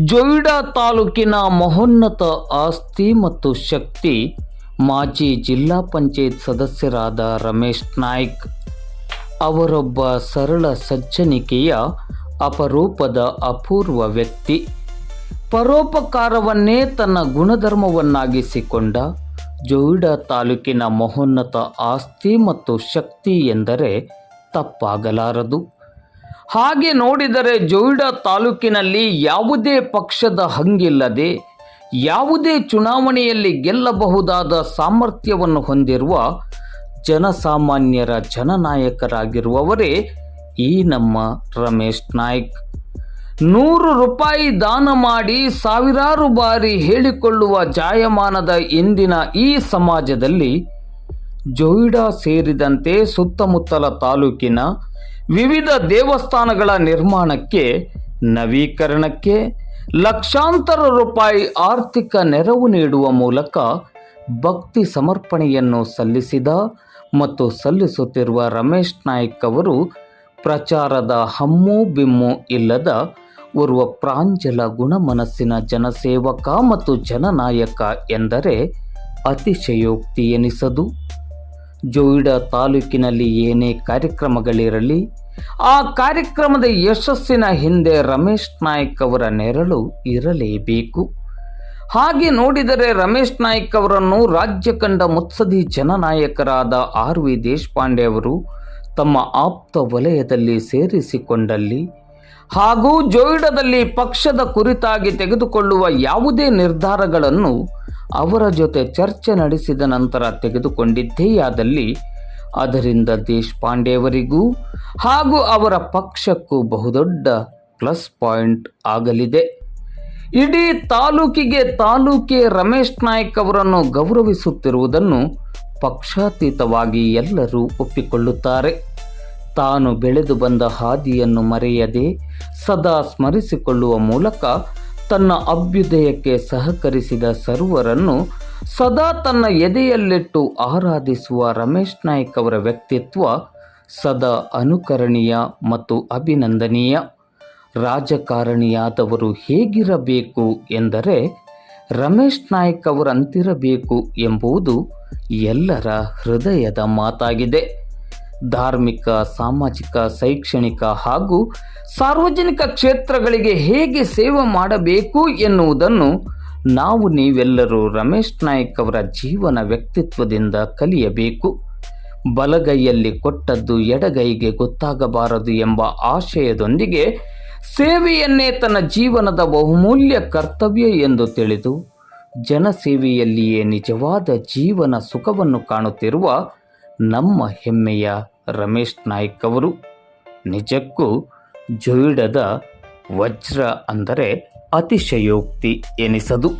ಜೊಯ್ಡಾ ತಾಲೂಕಿನ ಮಹೋನ್ನತ ಆಸ್ತಿ ಮತ್ತು ಶಕ್ತಿ ಮಾಜಿ ಜಿಲ್ಲಾ ಪಂಚಾಯತ್ ಸದಸ್ಯರಾದ ರಮೇಶ್ ನಾಯ್ಕ್. ಅವರೊಬ್ಬ ಸರಳ ಸಜ್ಜನಿಕೆಯ ಅಪರೂಪದ ಅಪೂರ್ವ ವ್ಯಕ್ತಿ. ಪರೋಪಕಾರವನ್ನೇ ತನ್ನ ಗುಣಧರ್ಮವನ್ನಾಗಿಸಿಕೊಂಡ ಜೊಯ್ಡಾ ತಾಲೂಕಿನ ಮಹೋನ್ನತ ಆಸ್ತಿ ಮತ್ತು ಶಕ್ತಿ ಎಂದರೆ ತಪ್ಪಾಗಲಾರದು. ಹಾಗೆ ನೋಡಿದರೆ ಜೊಯ್ಡಾ ತಾಲೂಕಿನಲ್ಲಿ ಯಾವುದೇ ಪಕ್ಷದ ಹಂಗಿಲ್ಲದೆ ಯಾವುದೇ ಚುನಾವಣೆಯಲ್ಲಿ ಗೆಲ್ಲಬಹುದಾದ ಸಾಮರ್ಥ್ಯವನ್ನು ಹೊಂದಿರುವ ಜನಸಾಮಾನ್ಯರ ಜನನಾಯಕರಾಗಿರುವವರೇ ಈ ನಮ್ಮ ರಮೇಶ್ ನಾಯ್ಕ್. ನೂರು ರೂಪಾಯಿ ದಾನ ಮಾಡಿ ಸಾವಿರಾರು ಬಾರಿ ಹೇಳಿಕೊಳ್ಳುವ ಜಾಯಮಾನದ ಇಂದಿನ ಈ ಸಮಾಜದಲ್ಲಿ ಜೊಯ್ಡಾ ಸೇರಿದಂತೆ ಸುತ್ತಮುತ್ತಲ ತಾಲೂಕಿನ ವಿವಿಧ ದೇವಸ್ಥಾನಗಳ ನಿರ್ಮಾಣಕ್ಕೆ, ನವೀಕರಣಕ್ಕೆ ಲಕ್ಷಾಂತರ ರೂಪಾಯಿ ಆರ್ಥಿಕ ನೆರವು ನೀಡುವ ಮೂಲಕ ಭಕ್ತಿ ಸಮರ್ಪಣೆಯನ್ನು ಸಲ್ಲಿಸಿದ ಮತ್ತು ಸಲ್ಲಿಸುತ್ತಿರುವ ರಮೇಶ್ ನಾಯ್ಕ್ ಅವರು ಪ್ರಚಾರದ ಹಮ್ಮು ಬಿಮ್ಮು ಇಲ್ಲದ ಓರ್ವ ಪ್ರಾಂಜಲ ಗುಣಮನಸ್ಸಿನ ಜನಸೇವಕ ಮತ್ತು ಜನನಾಯಕ ಎಂದರೆ ಅತಿಶಯೋಕ್ತಿ ಎನಿಸದು. ಜೋಯಿಡಾ ತಾಲೂಕಿನಲ್ಲಿ ಏನೇ ಕಾರ್ಯಕ್ರಮಗಳಿರಲಿ ಆ ಕಾರ್ಯಕ್ರಮದ ಯಶಸ್ಸಿನ ಹಿಂದೆ ರಮೇಶ್ ನಾಯ್ಕ್ ಅವರ ನೆರಳು ಇರಲೇಬೇಕು. ಹಾಗೆ ನೋಡಿದರೆ ರಮೇಶ್ ನಾಯ್ಕ್ ಅವರನ್ನು ರಾಜ್ಯ ಕಂಡ ಮುತ್ಸದಿ ಜನನಾಯಕರಾದ ಆರ್ ವಿ ದೇಶಪಾಂಡೆ ಅವರು ತಮ್ಮ ಆಪ್ತ ವಲಯದಲ್ಲಿ ಸೇರಿಸಿಕೊಂಡಲ್ಲಿ ಹಾಗೂ ಜೋಯಿಡದಲ್ಲಿ ಪಕ್ಷದ ಕುರಿತಾಗಿ ತೆಗೆದುಕೊಳ್ಳುವ ಯಾವುದೇ ನಿರ್ಧಾರಗಳನ್ನು ಅವರ ಜೊತೆ ಚರ್ಚೆ ನಡೆಸಿದ ನಂತರ ತೆಗೆದುಕೊಂಡಿದ್ದೇಯಾದಲ್ಲಿ ಅದರಿಂದ ದೇಶಪಾಂಡೆಯವರಿಗೂ ಹಾಗೂ ಅವರ ಪಕ್ಷಕ್ಕೂ ಬಹುದೊಡ್ಡ ಪ್ಲಸ್ ಪಾಯಿಂಟ್ ಆಗಲಿದೆ. ಇಡೀ ತಾಲೂಕಿಗೆ ತಾಲೂಕೆ ರಮೇಶ್ ನಾಯ್ಕ್ ಅವರನ್ನು ಗೌರವಿಸುತ್ತಿರುವುದನ್ನು ಪಕ್ಷಾತೀತವಾಗಿ ಎಲ್ಲರೂ ಒಪ್ಪಿಕೊಳ್ಳುತ್ತಾರೆ. ತಾನು ಬೆಳೆದು ಬಂದ ಹಾದಿಯನ್ನು ಮರೆಯದೆ ಸದಾ ಸ್ಮರಿಸಿಕೊಳ್ಳುವ ಮೂಲಕ ತನ್ನ ಅಭ್ಯುದಯಕ್ಕೆ ಸಹಕರಿಸಿದ ಸರ್ವರನ್ನು ಸದಾ ತನ್ನ ಎದೆಯಲ್ಲಿಟ್ಟು ಆರಾಧಿಸುವ ರಮೇಶ್ ನಾಯ್ಕ್ ಅವರ ವ್ಯಕ್ತಿತ್ವ ಸದಾ ಅನುಕರಣೀಯ ಮತ್ತು ಅಭಿನಂದನೀಯ. ರಾಜಕಾರಣಿಯಾದವರು ಹೇಗಿರಬೇಕು ಎಂದರೆ ರಮೇಶ್ ನಾಯ್ಕ್ ಅವರಂತಿರಬೇಕು ಎಂಬುದು ಎಲ್ಲರ ಹೃದಯದ ಮಾತಾಗಿದೆ. ಧಾರ್ಮಿಕ, ಸಾಮಾಜಿಕ, ಶೈಕ್ಷಣಿಕ ಹಾಗೂ ಸಾರ್ವಜನಿಕ ಕ್ಷೇತ್ರಗಳಿಗೆ ಹೇಗೆ ಸೇವೆ ಮಾಡಬೇಕು ಎನ್ನುವುದನ್ನು ನಾವು ನೀವೆಲ್ಲರೂ ರಮೇಶ್ ನಾಯ್ಕ್ ಅವರ ಜೀವನ ವ್ಯಕ್ತಿತ್ವದಿಂದ ಕಲಿಯಬೇಕು. ಬಲಗೈಯಲ್ಲಿ ಕೊಟ್ಟದ್ದು ಎಡಗೈಗೆ ಗೊತ್ತಾಗಬಾರದು ಎಂಬ ಆಶಯದೊಂದಿಗೆ ಸೇವೆಯನ್ನೇ ತನ್ನ ಜೀವನದ ಬಹುಮೂಲ್ಯ ಕರ್ತವ್ಯ ಎಂದು ತಿಳಿದು, ಜನಸೇವೆಯಲ್ಲಿಯೇ ನಿಜವಾದ ಜೀವನ ಸುಖವನ್ನು ಕಾಣುತ್ತಿರುವ ನಮ್ಮ ಹೆಮ್ಮೆಯ ರಮೇಶ್ ನಾಯ್ಕ್ ಅವರು. ನಿಜಕ್ಕೂ ಜೊಯಿಡದ ವಜ್ರ ಅಂದರೆ ಅತಿಶಯೋಕ್ತಿ ಎನಿಸದು.